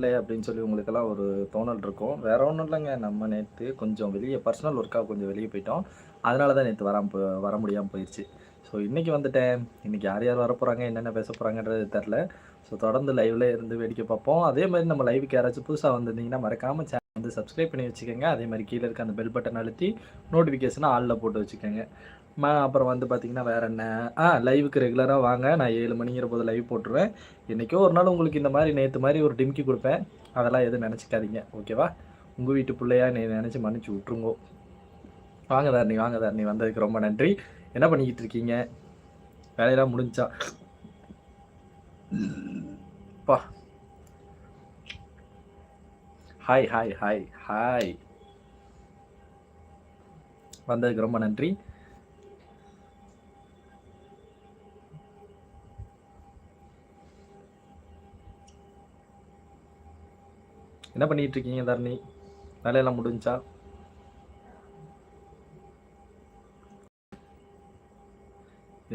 வரலையே அப்படின்னு சொல்லி உங்களுக்கெல்லாம் ஒரு தோணல் இருக்கும். வேற ஒன்றும் இல்லைங்க. நம்ம நேற்று கொஞ்சம் வெளியே பர்சனல் ஒர்க்காக கொஞ்சம் வெளியே போயிட்டோம். அதனால தான் நேற்று வராம போ வர முடியாமல் போயிடுச்சு ஸோ இன்றைக்கி வந்துட்டேன். இன்றைக்கி யார் யார் வர போகிறாங்க என்னென்ன பேச போகிறாங்கன்றது தெரில ஸோ தொடர்ந்து லைவ்ல இருந்து வேடிக்கை பார்ப்போம். அதே மாதிரி நம்ம லைவுக்கு யாராச்சும் புதுசாக வந்திருந்தீங்கன்னா மறக்காமல் சேனல் வந்து சப்ஸ்கிரைப் பண்ணி வச்சுக்கோங்க. அதே மாதிரி கீழே இருக்க அந்த பெல் பட்டன் அழுத்தி நோட்டிஃபிகேஷனை ஆளில் போட்டு வச்சுக்கோங்க. அப்புறம் வந்து பார்த்தீங்கன்னா வேறு என்ன? ஆ லைவுக்கு ரெகுலராக வாங்க. நான் ஏழு மணிங்கிற போது லைவ் போட்டுருவேன். என்றைக்கோ ஒரு நாள் உங்களுக்கு இந்த மாதிரி நேற்று மாதிரி ஒரு டிம்கி கொடுப்பேன். அதெல்லாம் எதுவும் நினச்சிக்காதீங்க. ஓகேவா உங்கள் வீட்டு பிள்ளையா நீ நினச்சி மன்னிச்சு விட்ருங்கோ வாங்க தாரணி வாங்க தாரணி. வந்ததுக்கு ரொம்ப நன்றி. என்ன பண்ணிக்கிட்டு இருக்கீங்க? வேலையெல்லாம் முடிஞ்சா. பா. ஹாய் ஹாய் ஹாய் ஹாய் வந்ததுக்கு ரொம்ப நன்றி. என்ன பண்ணிட்டு இருக்கீங்க தரணி? வேலையெல்லாம் முடிஞ்சா?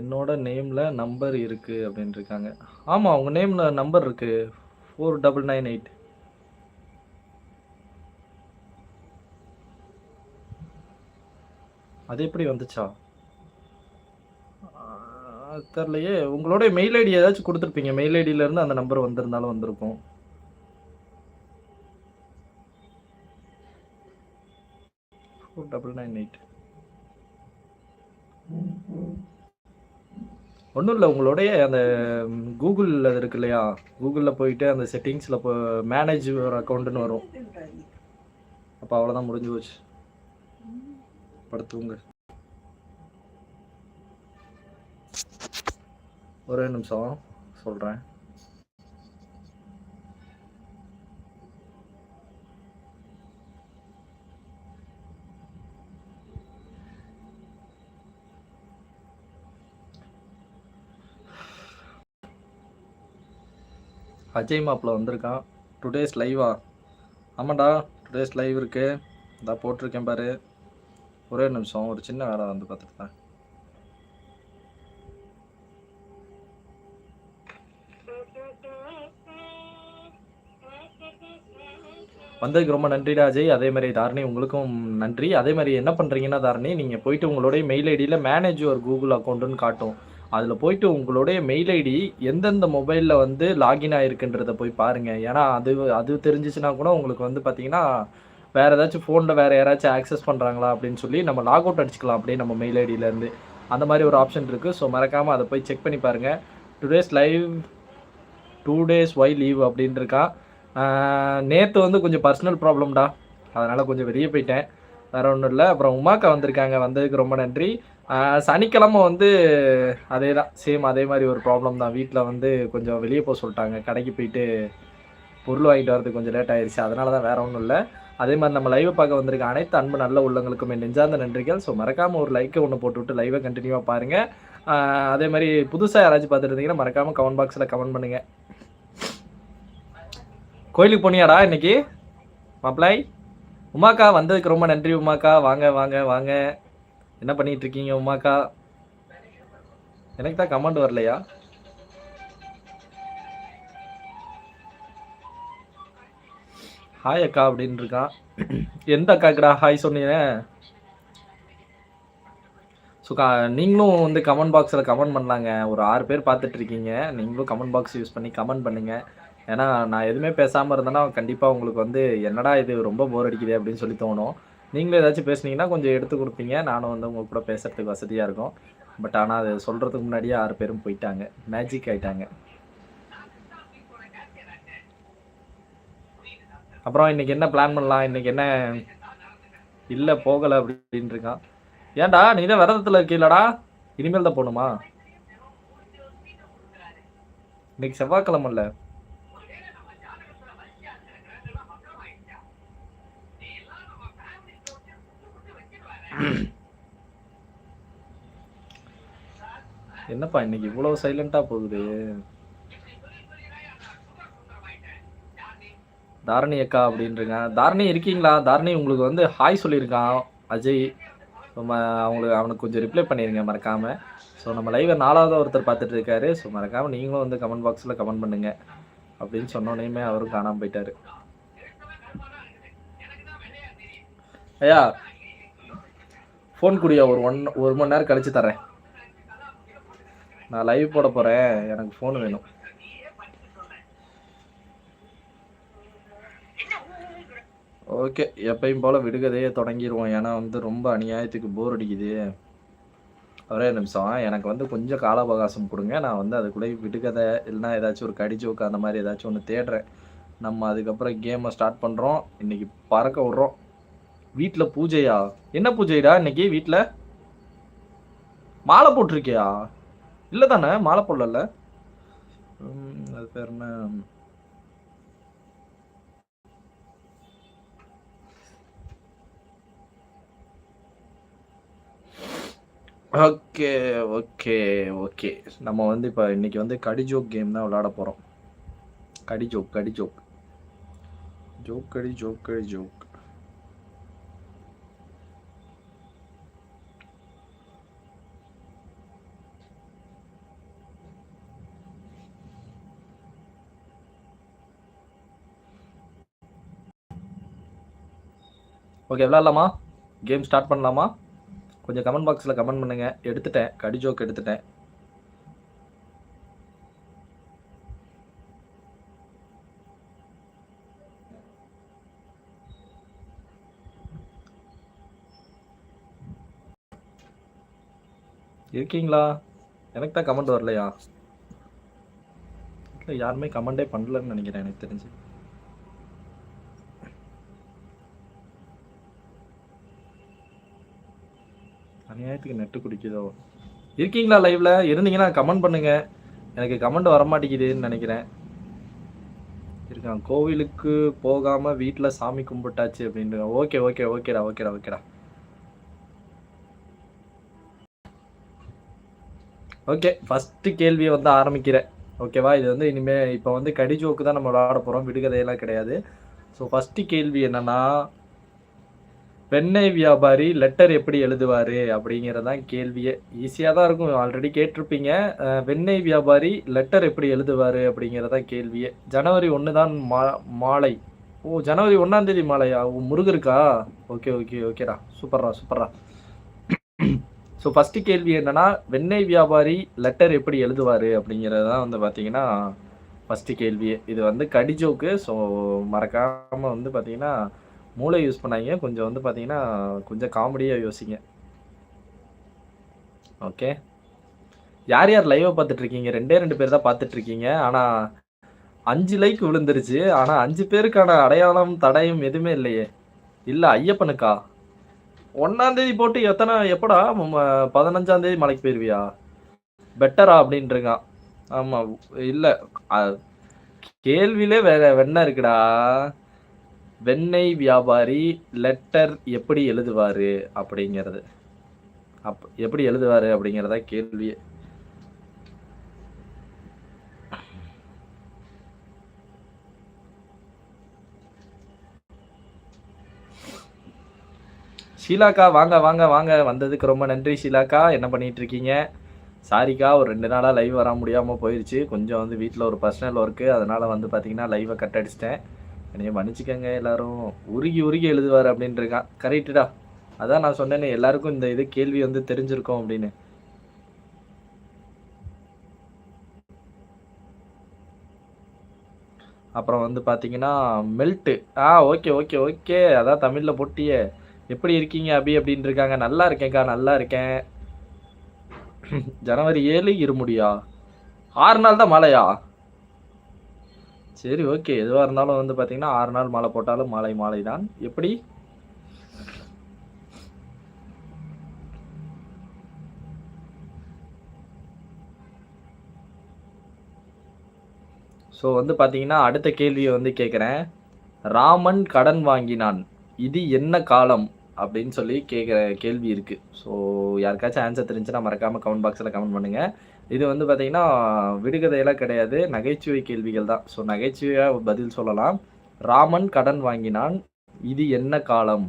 என்னோட நேம்ல நம்பர் இருக்கு அப்படின்னு இருக்காங்க ஆமா உங்க நேம்ல நம்பர் இருக்கு. ஃபோர் டபுள் நைன் எயிட் அது எப்படி வந்துச்சா? தெரியலையே உங்களோட மெயில் ஐடி ஏதாச்சும் கொடுத்துருப்பீங்க. மெயில் ஐடியில இருந்து அந்த நம்பர் வந்திருந்தாலும் வந்திருக்கும். ஃபோர் டபுள் நைன் எயிட் ஒன்றும் இல்லை உங்களுடைய அந்த கூகுளில் அது இருக்கு இல்லையா? கூகுளில் போயிட்டு அந்த செட்டிங்ஸில் இப்போ மேனேஜ் ஒரு அக்கௌண்ட்டுன்னு வரும். அப்போ அவ்வளோதான் முடிஞ்சு போச்சு. படுத்துங்க ஒரே நிமிஷம் சொல்கிறேன் அஜய் மாப்பிள்ள வந்திருக்கான். டுடேஸ் லைவா ஆமாண்டா டுடேஸ் லைவ் இருக்கு. இதான் போட்டிருக்கேன் பாரு. ஒரே நிமிஷம் ஒரு சின்ன வேலை வந்து பார்த்துட்டு தான் வந்ததுக்கு ரொம்ப நன்றிடா அஜய். அதே மாதிரி தாரணி உங்களுக்கும் நன்றி. அதே மாதிரி என்ன பண்ணுறீங்கன்னா தாரணி நீங்கள் போயிட்டு உங்களுடைய மெயில் ஐடியில் மேனேஜ் ஒரு கூகுள் அக்கௌண்ட்டுன்னு காட்டும். அதில் போயிட்டு உங்களுடைய மெயில் ஐடி எந்தெந்த மொபைலில் வந்து லாகின் ஆகிருக்குன்றத போய் பாருங்கள் ஏன்னா அது அது தெரிஞ்சிச்சுன்னா கூட உங்களுக்கு வந்து பார்த்தீங்கன்னா வேறு ஏதாச்சும் ஃபோனில் வேறு யாராச்சும் ஆக்சஸ் பண்ணுறாங்களா அப்படின்னு சொல்லி நம்ம லாக் அவுட் அடிச்சுக்கலாம் அப்படியே நம்ம மெயில் ஐடியிலேருந்து அந்த மாதிரி ஒரு ஆப்ஷன் இருக்குது ஸோ மறக்காமல் அதை போய் செக் பண்ணி பாருங்கள் today's live two days why leave அப்படின்ட்டுருக்கான் நேற்று வந்து கொஞ்சம் பர்சனல் ப்ராப்ளம்டா அதனால் கொஞ்சம் வெளியே போயிட்டேன். வேறு ஒன்றும் இல்லை. அப்புறம் உமாக்கா வந்திருக்காங்க. வந்ததுக்கு ரொம்ப நன்றி. சனிக்கிழமை வந்து அதே தான் சேம் அதே மாதிரி ஒரு ப்ராப்ளம் தான். வீட்டில் வந்து கொஞ்சம் வெளியே போக சொல்லிட்டாங்க. கடைக்கு போயிட்டு பொருள் வாங்கிட்டு வரதுக்கு கொஞ்சம் லேட் ஆயிடுச்சு அதனால தான் வேற ஒன்றும் இல்லை. அதே மாதிரி நம்ம லைவை பார்க்க வந்திருக்க அனைத்து அன்பு நல்ல உள்ளங்களுக்கும் நெஞ்சார்ந்த நன்றிகள். ஸோ மறக்காமல் ஒரு லைக்கை ஒன்று போட்டுவிட்டு லைவை கண்டினியூவாக பாருங்கள் அதே மாதிரி புதுசாக யாராச்சும் பார்த்துட்டு இருந்தீங்கன்னா மறக்காமல் கமெண்ட் பாக்ஸில் கமெண்ட் பண்ணுங்கள் கோயிலுக்கு போனியாடா இன்னைக்கு? மாப்பிளாய் உமாக்கா வந்ததுக்கு ரொம்ப நன்றி உமாக்கா. வாங்க வாங்க வாங்க. என்ன பண்ணிட்டு இருக்கீங்க உமாக்கா? எனக்கு தான் கமெண்ட் வரலையா? ஹாய் அக்கா அப்படின்னு இருக்கான் எந்த அக்காக்குடா ஹாய் சொன்னீங்க? ஸோ கா நீங்களும் வந்து கமெண்ட் பாக்ஸில் கமெண்ட் பண்ணலாங்க. ஒரு ஆறு பேர் பார்த்துட்டு இருக்கீங்க நீங்களும் கமெண்ட் பாக்ஸ் யூஸ் பண்ணி கமெண்ட் பண்ணுங்கள் ஏன்னா நான் எதுவுமே பேசாமல் இருந்தேன்னா கண்டிப்பாக உங்களுக்கு வந்து என்னடா இது ரொம்ப போர் அடிக்குது அப்படின்னு சொல்லி தோணும். நீங்களும் ஏதாச்சும் பேசுனீங்கன்னா கொஞ்சம் எடுத்து கொடுப்பீங்க. நானும் வந்து உங்க கூட பேசுறதுக்கு வசதியாக இருக்கும். பட் ஆனால் அது சொல்கிறதுக்கு முன்னாடியே ஆறு பேரும் போயிட்டாங்க. மேஜிக் ஆயிட்டாங்க. அப்புறம் இன்னைக்கு என்ன பிளான் பண்ணலாம்? இன்னைக்கு என்ன? இல்லை போகலை அப்படின்னு இருக்கான். ஏன்டா நீ தான் விரதத்தில் இருக்கீங்களடா இனிமேல் தான் போகணுமா? இன்னைக்கு செவ்வாய்க்கிழமை இல்லை. என்னப்பா இன்னைக்கு இவ்வளவு சைலண்டா போகுது? தாரணி அக்கா அப்படின்றங்க. தாரணி இருக்கீங்களா? தாரணி உங்களுக்கு வந்து ஹாய் சொல்லியிருக்கான். அஜய். நம்ம அவங்களுக்கு அவனுக்கு கொஞ்சம் ரிப்ளை பண்ணிடுங்க மறக்காம. ஸோ நம்ம லைவை நாலாவது ஒருத்தர் பார்த்துட்டு இருக்காரு. ஸோ மறக்காம நீங்களும் வந்து கமெண்ட் பாக்ஸில் கமெண்ட் பண்ணுங்க. அப்படின்னு சொன்னோனையுமே அவரும் காணாமல் போயிட்டாரு. ஐயா ஃபோன் குடியா ஒரு ஒன் ஒரு மணி நேரம் கழிச்சு தரேன் நான் லைவ் போட போகிறேன் எனக்கு ஃபோன் வேணும். ஓகே எப்பயும் போல் விடுகதையே தொடங்கிடுவோம் ஏன்னா வந்து ரொம்ப அநியாயத்துக்கு போர் அடிக்குது. ஒரே நிமிஷம். எனக்கு வந்து கொஞ்சம் கால அவகாசம் கொடுங்க. நான் வந்து அதுக்குள்ளே விடுகதை இல்லைன்னா ஏதாச்சும் ஒரு கடிஜோக்கு அந்த மாதிரி ஏதாச்சும் ஒன்று தேடுறேன். நம்ம அதுக்கப்புறம் கேமை ஸ்டார்ட் பண்ணுறோம் இன்றைக்கி பறக்க விட்றோம். வீட்டில் பூஜையா? என்ன பூஜைடா இன்னைக்கு வீட்டில் மாலை போட்டிருக்கியா? இல்லை தானே மாலை போடல அது பேர் என்ன? Okay okay okay. நம்ம வந்து இப்போ இன்னைக்கு வந்து கடி ஜோக் கேம் தான் விளாட போகிறோம் கடி ஜோக் கடி ஜோக். ஜோக் கடி ஜோக் கடி ஜோக். ஓகே விளாட்லாமா கேம் ஸ்டார்ட் பண்ணலாமா? கொஞ்சம் கமெண்ட் பாக்ஸில் கமெண்ட் பண்ணுங்க. எடுத்துட்டேன். கடி ஜோக் எடுத்துட்டேன். இருக்கீங்களா? எனக்கு தான் கமெண்ட் வரலையா? இல்லை யாருமே கமெண்டே பண்ணலன்னு நினைக்கிறேன் எனக்கு தெரிஞ்சு. அநியாயத்துக்கு நெட்டு குடிக்குதோ? இருக்கீங்களா லைவ்ல இருந்தீங்கன்னா கமெண்ட் பண்ணுங்க. எனக்கு கமெண்ட் வரமாட்டேங்குதுன்னு நினைக்கிறேன். இருக்கான். கோவிலுக்கு போகாம வீட்டில் சாமி கும்பிட்டாச்சு அப்படின்ற. ஓகே ஓகே ஓகேடா ஓகேடா ஓகேடா. ஓகே ஃபஸ்ட்டு கேள்வியை வந்து ஆரம்பிக்கிறேன். ஓகேவா? இது வந்து இனிமேல் இப்போ வந்து கடிச்சோக்கு தான் நம்ம விளாட போகிறோம் விடுகதையெல்லாம் கிடையாது. ஸோ ஃபஸ்ட்டு கேள்வி என்னன்னா வெண்ணெய் வியாபாரி லெட்டர் எப்படி எழுதுவார் அப்படிங்கிறதான் கேள்வியே. ஈஸியாக தான் இருக்கும். ஆல்ரெடி கேட்டிருப்பீங்க. வெண்ணெய் வியாபாரி லெட்டர் எப்படி எழுதுவார் அப்படிங்கிறதான் கேள்வியே. ஜனவரி ஒன்று தான் மா மாலை. ஓ ஜனவரி ஒன்றாம் தேதி மாலையா? ஓ முருகருக்கா? ஓகே ஓகே ஓகேடா சூப்பர்ரா சூப்பர்ரா ஸோ ஃபஸ்ட்டு கேள்வி என்னன்னா வெண்ணெய் வியாபாரி லெட்டர் எப்படி எழுதுவார் அப்படிங்கிறது தான் வந்து பார்த்தீங்கன்னா ஃபஸ்ட்டு கேள்வியே. இது வந்து கடிஜோக்கு ஸோ மறக்காமல் வந்து பார்த்தீங்கன்னா மூளை யூஸ் பண்ணாங்க கொஞ்சம் வந்து பார்த்தீங்கன்னா கொஞ்சம் காமெடியாக யோசிங்க. ஓகே யார் யார் லைவை பார்த்துட்டு இருக்கீங்க ரெண்டே ரெண்டு பேர் தான் பார்த்துட்டு இருக்கீங்க ஆனால் அஞ்சு லைக் விழுந்துருச்சு. ஆனால் அஞ்சு பேருக்கான அடையாளம் தடயம் எதுவுமே இல்லையே. இல்லை ஐயப்பனுக்கா? ஒன்றாந்தேதி போட்டு எத்தனை எப்படா? பதினஞ்சாந்தேதி மலைக்கு போயிருவியா? பெட்டரா அப்படின்ட்டுருக்கான் ஆமாம் இல்லை கேள்வியிலே வேற வெண்ண இருக்குடா. வெண்ணெய் வியாபாரி லெட்டர் எப்படி எழுதுவாரு அப்படிங்கிறது. அப் எப்படி எழுதுவாரு அப்படிங்கிறதா கேள்வி. ஷீலாக்கா வாங்க வாங்க வாங்க. வந்ததுக்கு ரொம்ப நன்றி ஷீலாக்கா. என்ன பண்ணிட்டு இருக்கீங்க சாரிக்கா ஒரு ரெண்டு நாளாக லைவ் வர முடியாமல் போயிடுச்சு கொஞ்சம் வந்து வீட்டில் ஒரு பர்சனல் ஒர்க்கு அதனால் வந்து பார்த்தீங்கன்னா லைவை கட் அடிச்சிட்டேன். என்னைய மன்னிச்சுக்கங்க எல்லாரும். உருகி உருகி எழுதுவார் அப்படின்னு இருக்கான். கரெக்டுடா அதான் நான் சொன்னேனே எல்லாருக்கும் இந்த இது கேள்வி வந்து தெரிஞ்சிருக்கும் அப்படின்னு. அப்புறம் வந்து பார்த்தீங்கன்னா மெல்ட்டு. ஆ ஓகே ஓகே ஓகே. அதான் தமிழில் போட்டியே. எப்படி இருக்கீங்க அபி அப்படின்னு இருக்காங்க. நல்லா இருக்கேன்க்கா நல்லா இருக்கேன். ஜனவரி ஏழு இருமுடியா? ஆறு நாள் தான் மழையா? சரி ஓகே எதுவாக இருந்தாலும் வந்து பார்த்தீங்கன்னா ஆறு நாள் மாலை போட்டாலும் மாலை மாலை தான் எப்படி? ஸோ வந்து பார்த்தீங்கன்னா அடுத்த கேள்வியை வந்து கேட்குறேன் ராமன் கடன் வாங்கினான். இது என்ன காலம்? அப்படின்னு சொல்லி கேட்குற கேள்வி இருக்குது ஸோ யாருக்காச்சும் ஆன்சர் தெரிஞ்சுன்னா மறக்காமல் கமெண்ட் பாக்ஸில் கமெண்ட் பண்ணுங்கள் இது வந்து பார்த்தீங்கன்னா விடுகதையெல்லாம் கிடையாது. நகைச்சுவை கேள்விகள் தான். ஸோ நகைச்சுவையாக பதில் சொல்லலாம். ராமன் கடன் வாங்கினான். இது என்ன காலம்?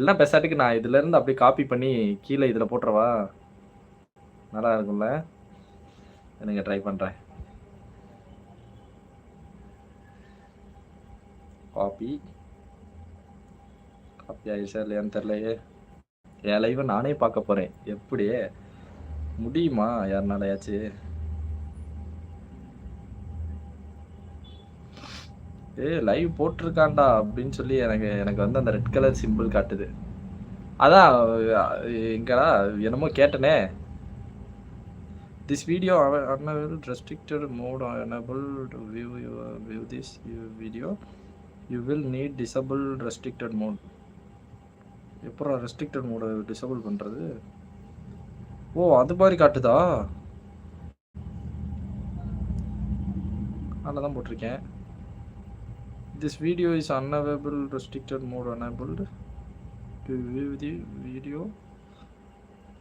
இல்லை பெசாட்டுக்கு நான் இதுலேருந்து அப்படியே காப்பி பண்ணி கீழே இதில் போட்டுறவா? நல்லா இருக்கும்ல. எனக்கு ட்ரை பண்ணுறேன் காப்பி காப்பி ஆயிடுச்சா இல்லையான்னு தெரிலையே என் லைவை நானே பார்க்க போகிறேன் எப்படி முடியுமா? யாருனாலயாச்சு? ஏ லைவ் போட்டிருக்கான்டா அப்படின்னு சொல்லி எனக்கு எனக்கு வந்து அந்த ரெட் கலர் சிம்பிள் காட்டுது. அதான் எங்கடா என்னமோ கேட்டனே. This video unavailable restricted mode or unable view this video you will need disable restricted need எப்போ ரெஸ்ட்ரிக்டட் மோடை டிசபிள் பண்ணுறது ஓ அது மாதிரி காட்டுதா? அதில் தான் போட்டிருக்கேன். This video is unavailable restricted mode enabled to view the video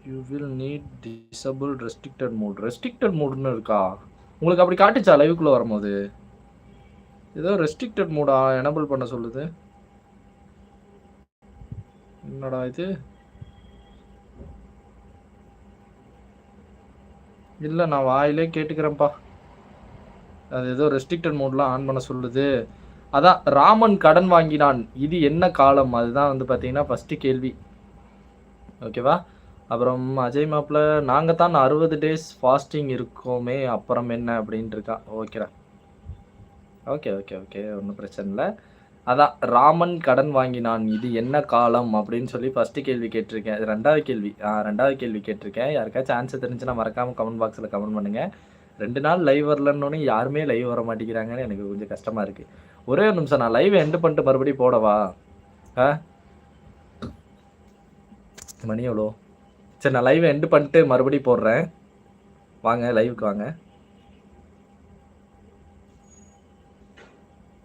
you will need disable restricted mode restricted modeன்னு இருக்கா? உங்களுக்கு அப்படி காட்டுச்சா லைவுக்குள்ளே வரும்போது? ஏதோ ரெஸ்ட்ரிக்டட் மோடா எனபிள் பண்ண சொல்லுது. என்னடா இது? இல்லை நான் வாயிலே கேட்டுக்கிறேன்ப்பா. அது ஏதோ ரெஸ்ட்ரிக்டட் மோட்லாம் ஆன் பண்ண சொல்லுது. அதான் ராமன் கடன் வாங்கினான். இது என்ன காலம்? அதுதான் வந்து பார்த்தீங்கன்னா ஃபஸ்ட்டு கேள்வி. ஓகேவா அப்புறம் அஜய் மாப்பிள்ள நாங்கள் தான் அறுபது டேஸ் ஃபாஸ்டிங் இருக்கோமே அப்புறம் என்ன? அப்படின்ட்டு இருக்கா. ஓகேடா ஓகே ஓகே ஓகே ஒன்றும் பிரச்சனை இல்லை. அதான் ராமன் கடன் வாங்கினான் இது என்ன காலம்? அப்படின்னு சொல்லி ஃபஸ்ட்டு கேள்வி கேட்டிருக்கேன். இது ரெண்டாவது கேள்வி. ஆ ரெண்டாவது கேள்வி கேட்டிருக்கேன். யாருக்காச்சும் ஆன்சர் தெரிஞ்சுன்னா மறக்காமல் கமெண்ட் பாக்ஸில் கமெண்ட் பண்ணுங்கள் ரெண்டு நாள் லைவ் வரலன்னு யாருமே லைவ் வர மாட்டேங்கிறாங்கன்னு எனக்கு கொஞ்சம் கஷ்டமாக இருக்குது ஒரே ஒரு நிமிஷம் நான் லைவ் எண்டு பண்ணிட்டு மறுபடியும் போடவா? ஆ? மணி எவ்வளோ? சரி நான் லைவ் எண்டு பண்ணிட்டு மறுபடியும் போடுறேன். வாங்க லைவுக்கு வாங்க.